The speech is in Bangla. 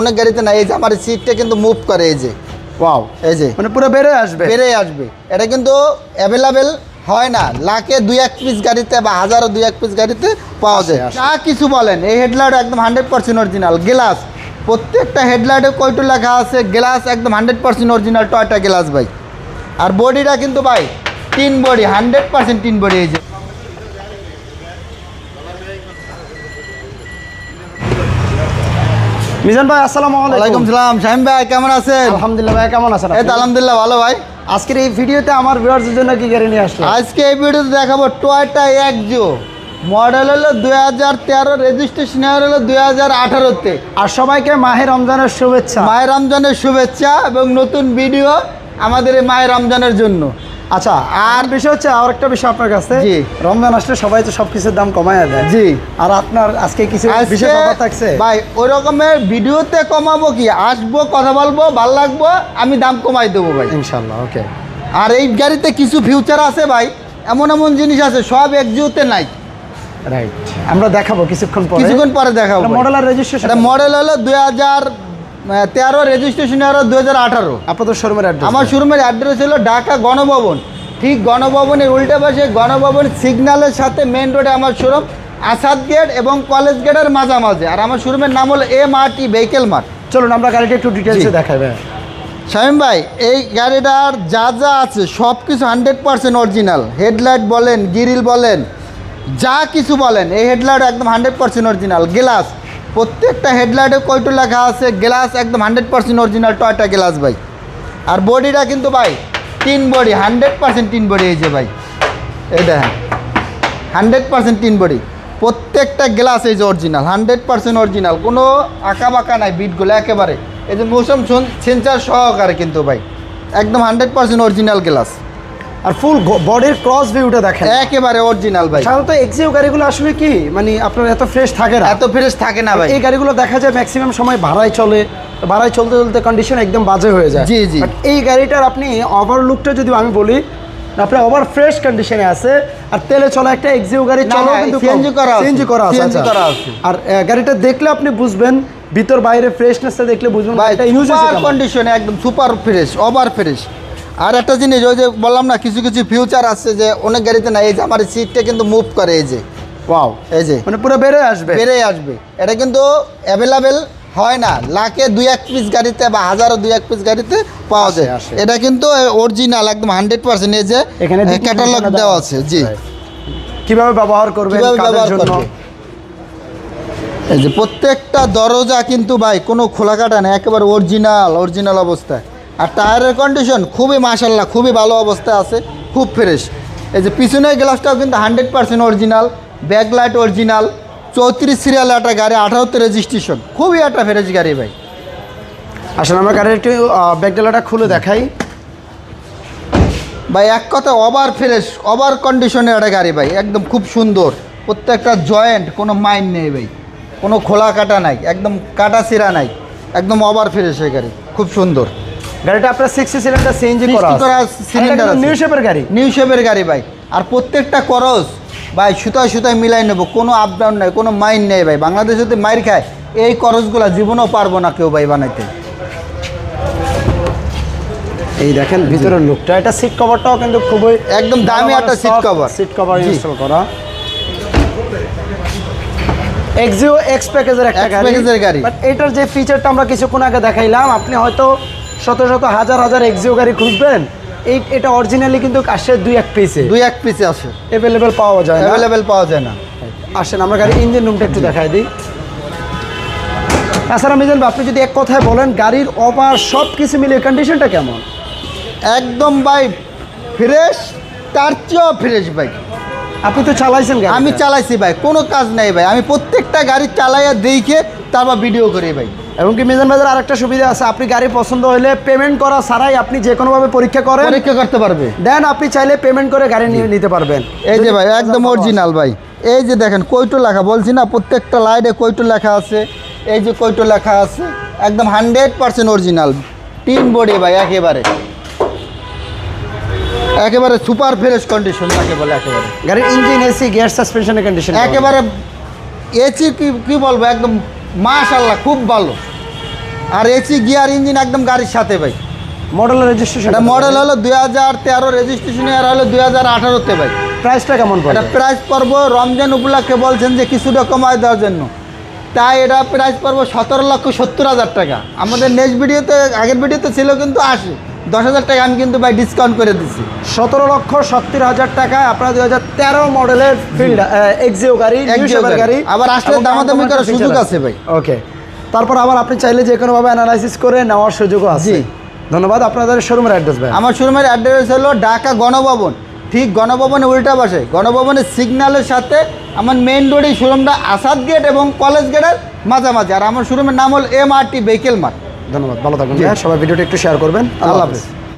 অনেক গাড়িতে না এই যে আমার সিটটা কিন্তু মুভ করে এই যে। ওয়াও এই যে। মানে পুরো বেড়ে আসবে? বেড়ে আসবে। এটা কিন্তু অ্যাভেলেবেল হয় না। লাখে দুই এক পিস গাড়িতে বা হাজারো দুই এক পিস গাড়িতে পাওয়া যায়। যা কিছু বলেন এই হেডলাইট একদম হান্ড্রেড পার্সেন্ট অরিজিনাল গ্লাস প্রত্যেকটা হেডলাইটে কয়টু লেখা আছে? গ্লাস একদম hundred percent original Toyota glass ভাই। আর বডিটা কিন্তু ভাই তিন বডি হান্ড্রেড পার্সেন্ট তিন বডি এই যে। মিজান ভাই আসসালামু আলাইকুম। সালাম। শাহিম ভাই কেমন আছেন? আলহামদুলিল্লাহ ভাই কেমন আছেন এই তো? আলহামদুলিল্লাহ ভালো ভাই। আজকের এই ভিডিওতে আমার ভিউয়ার্সদের জন্য কি গাড়ি নিয়ে আসলো? আজকে এই ভিডিওতে দেখাবো টয়টা একজো মডেল হলো দুই হাজার তেরো রেজিস্ট্রেশন হলো দুই হাজার আঠারোতে। আর সবাইকে মাহে রমজানের শুভেচ্ছা। মায়ের রমজানের শুভেচ্ছা এবং নতুন ভিডিও আমাদের এই মায়ের রমজানের জন্য। আচ্ছা আর বিষয় হচ্ছে আর একটা বিষয় আপনার কাছে। জি। রমজান আসলে সবাই তো সব কিছুর দাম কমায় দেয়। জি। আর আপনার আজকে কিছু বিশেষ অফার থাকছে? ভাই ওই রকমের ভিডিওতে কমাবো কি? আসব কথা বলব ভালো লাগবো আমি দাম কমাই দেবো ভাই। ইনশাল্লাহ ওকে। আর এই গাড়িতে কিছু ফিউচার আছে ভাই এমন এমন জিনিস আছে সব একজিওতে নাই। রাইট আমরা দেখাবো কিছুক্ষণ পরে। কিছুক্ষণ পরে দেখাবো। মডেল আর রেজিস্ট্রেশন মডেল হলো দুই হাজার তেরো রেজিস্ট্রেশন হলো দু হাজার আঠারো। আপনাদের শোরুমের অ্যাড্রেস আমার শোরুমের অ্যাড্রেস হলো ঢাকা গণভবন। ঠিক গণভবনের উল্টে পাশে গণভবন সিগন্যালের সাথে মেন রোডে আমার শোরুম আসাদ গেট এবং কলেজ গেটের মাঝামাঝি। আর আমার শোরুমের নাম হলো M R T vehicle mart চলুন আমরা গাড়িটা একটু ডিটেলসে জি। দেখাবে শামিম ভাই এই গাড়িটার যা যা আছে সব কিছু হান্ড্রেড পার্সেন্ট অরিজিনাল হেডলাইট বলেন গিরিল বলেন যা কিছু বলেন এই হেডলাইট একদম হান্ড্রেড পার্সেন্ট অরিজিনাল গ্লাস প্রত্যেকটা হেডলাইটে কয়টু লেখা আছে? গ্লাস একদম hundred percent original Toyota glass ভাই। আর বডিটা কিন্তু ভাই তিন বডি হান্ড্রেড পার্সেন্ট তিন বডি এই যে ভাই। এই দেখেন হান্ড্রেড পার্সেন্ট তিন বডি। প্রত্যেকটা গ্লাস এই যে অরিজিনাল হান্ড্রেড পার্সেন্ট অরিজিনাল কোনো আঁকা বাঁকা নাই বিটগুলো একেবারে। এই যে মৌসুম সেন্সার সহকারে কিন্তু ভাই, একদম হান্ড্রেড পার্সেন্ট অরিজিনাল গ্লাস। আর ফুল বডির ক্রস ভিউটা দেখেন। একেবারে অরিজিনাল ভাই। সাধারণত এক্সিও গাড়িগুলো আসলে কি মানে আপনার এত ফ্রেশ থাকে না। এত ফ্রেশ থাকে না ভাই। এই গাড়িগুলো দেখা যায় ম্যাক্সিমাম সময় ভাড়ায় চলে ভাড়ায় চলতে চলতে কন্ডিশন একদম বাজে হয়ে যায়। জি, জি। এই গাড়িটার আপনি ওভার লুকটা যদি আমি বলি আপনার ওভার ফ্রেশ কন্ডিশনে আছে আর তেলে চলা একটা এক্সিও গাড়ি চলো কিন্তু করা। সিএনজি করা আছে আচ্ছা। আর গাড়িটা দেখলে আপনি বুঝবেন ভিতর বাইরে ফ্রেশনেসটা দেখলে বুঝবেন এটা ইউজ কন্ডিশনে একদম সুপার ফ্রেশ ওভার ফ্রেশ আর একটা জিনিস ওই যে বললাম না কিছু কিছু ফিউচার আছে যে অনেক গাড়িতে না এই যে আমার সিটটা কিন্তু মুভ করে এই যে। ওয়াও এই যে। মানে পুরো বেড়ে আসবে? বেড়ে আসবে। এটা কিন্তু অ্যাভেলেবেল হয় না। লাখে দুই এক পিস গাড়িতে বা হাজারো দুই এক পিস গাড়িতে পাওয়া যায়। এটা কিন্তু অরিজিনাল একদম হান্ড্রেড পার্সেন্ট এই যে এখানে ক্যাটালগ দেওয়া আছে জি। কীভাবে ব্যবহার করবেন কীভাবে ব্যবহার করবে এই যে প্রত্যেকটা দরজা কিন্তু ভাই কোনো খোলা কাটা নেই একেবারে অরিজিনাল অরিজিনাল অবস্থায়। আর টায়ারের কন্ডিশন খুবই মাশাল্লাহ খুবই ভালো অবস্থায় আছে খুব ফ্রেশ এই যে পিছনের গ্লাসটাও কিন্তু hundred percent original back light original চৌত্রিশ সিরিয়াল একটা গাড়ি আঠারোতে রেজিস্ট্রেশন খুবই একটা ফ্রেশ গাড়ি ভাই। আসলে আমরা গাড়ির একটু ব্যাগডালাটা খুলে দেখাই। ভাই এক কথা ওভার ফ্রেশ ওভার কন্ডিশনের একটা গাড়ি ভাই একদম খুব সুন্দর। প্রত্যেকটা জয়েন্ট কোনো মাইন্ড নেই ভাই। কোনো খোলা কাটা নাই একদম কাটা সিরা নাই। একদম ওভার ফ্রেশ এই গাড়ি খুব সুন্দর। গাড়িটা আপনার সিক্সটি সিলিন্ডার সিএনজি করা cylinder নিউ শেপের গাড়ি। নিউ শেপের গাড়ি ভাই। আর প্রত্যেকটা করস ভাই সুতায় সুতায় মিলাই নেব। কোনো আপ ডাউন নাই কোনো মাইন্ড নেই ভাই। বাংলাদেশে যদি মাইর খায় এই করসগুলা জীবনও পারব না কেউ ভাই বানাইতে। এই দেখেন ভিতরের লুকটা এটা সিট কভারটাও কিন্তু খুবই একদম দামি একটা seat cover। Seat cover. Install করা। এক্সিও এক্স প্যাকেজের একটা গাড়ি। প্যাকেজের গাড়ি। বাট এটার যে ফিচারটা আমরা কিছুক্ষণ আগে দেখাইলাম আপনি হয়তো শত শত হাজার হাজার এক্সিও গাড়ি খুঁজবেন। এই এটা অরিজিনালি কিন্তু আসে দুই এক পিসে দুই এক পিসে আছে অ্যাভেলেবেল পাওয়া যায় না। অ্যাভেলেবেল পাওয়া যায় না। আসেন আমরা গাড়ির ইঞ্জিন রুমটা একটু দেখাই দিই। তাছাড়া মিজান আপনি যদি এক কথায় বলেন গাড়ির ওভার সব কিছু মিলিয়ে কন্ডিশনটা কেমন? একদম ভাই ফ্রেশ তার চেয়েও ফ্রেশ ভাই আপনি তো চালাইছেন গাড়ি আমি চালাইছি ভাই কোনো কাজ নাই ভাই। আমি প্রত্যেকটা গাড়ি চালাইয়া দেখে তারপর ভিডিও করি ভাই। এবং কি মিজান বাজার আরেকটা সুবিধা আছে আপনি গাড়ি পছন্দ হলে পেমেন্ট করা ছাড়াই আপনি যে কোনোভাবে পরীক্ষা করেন পরীক্ষা করতে পারবে। দেন আপনি চাইলে পেমেন্ট করে গাড়ি নিয়ে নিতে পারবেন। এই যে ভাই একদম অরিজিনাল ভাই। এই যে দেখেন কইটো লেখা বলছি না প্রত্যেকটা লাইটে কইটো লেখা আছে। এই যে কইটো লেখা আছে একদম হান্ড্রেড পার্সেন্ট অরিজিনাল তিন বডি ভাই একেবারে। একেবারে সুপার ফ্রেশ কন্ডিশন তাকে বলে একেবারে। গাড়ির ইঞ্জিন এসি গিয়ার সাসপেনশনের কন্ডিশন একেবারে এসি কি কি বলব একদম মাশাল্লাহ খুব ভালো। আর এসি গিয়ার ইঞ্জিন একদম গাড়ির সাথে ভাই। মডেল রেজিস্ট্রেশন এটা মডেল হলো দুই হাজার তেরো রেজিস্ট্রেশন ইয়ার হলো দুই হাজার আঠারোতে ভাই। প্রাইসটা কেমন পড়ে এটা প্রাইস পড়ব রমজান উপলক্ষে বলছেন যে কিছুটা কমায় দেওয়ার জন্য। তাই এটা প্রাইস পড়ব সতেরো লক্ষ সত্তর হাজার টাকা। আমাদের নেক্সট ভিডিওতে আগের ভিডিওতে ছিল কিন্তু আশি। দশ হাজার টাকা আমি কিন্তু ভাই ডিসকাউন্ট করে দিচ্ছি সতেরো লক্ষ সত্তর হাজার টাকায় আপনার দুই হাজার তেরো মডেলের ফিল্ড এক্সিও গাড়ি গাড়ি। আবার আসলে দামাদামি করার সুযোগ আছে ভাই। ওকে তারপর আবার আপনি চাইলে যে কোনোভাবে অ্যানালাইসিস করে নেওয়ার সুযোগও আছে। ধন্যবাদ আপনাদের শোরুমের অ্যাড্রেস ভাই। আমার শোরুমের অ্যাড্রেস হলো ঢাকা গণভবন। ঠিক গণভবনে উল্টা পাশে। গণভবনের সিগন্যালের সাথে আমার মেইন রোডে শোরুমটা আসাদ গেট এবং কলেজ গেটের মাঝামাঝি। আর আমার শোরুমের নাম হল M R T vehicle mart ধন্যবাদ ভালো থাকবেন। সবাই ভিডিওটা একটু শেয়ার করবেন। আল্লাহ হাফেজ।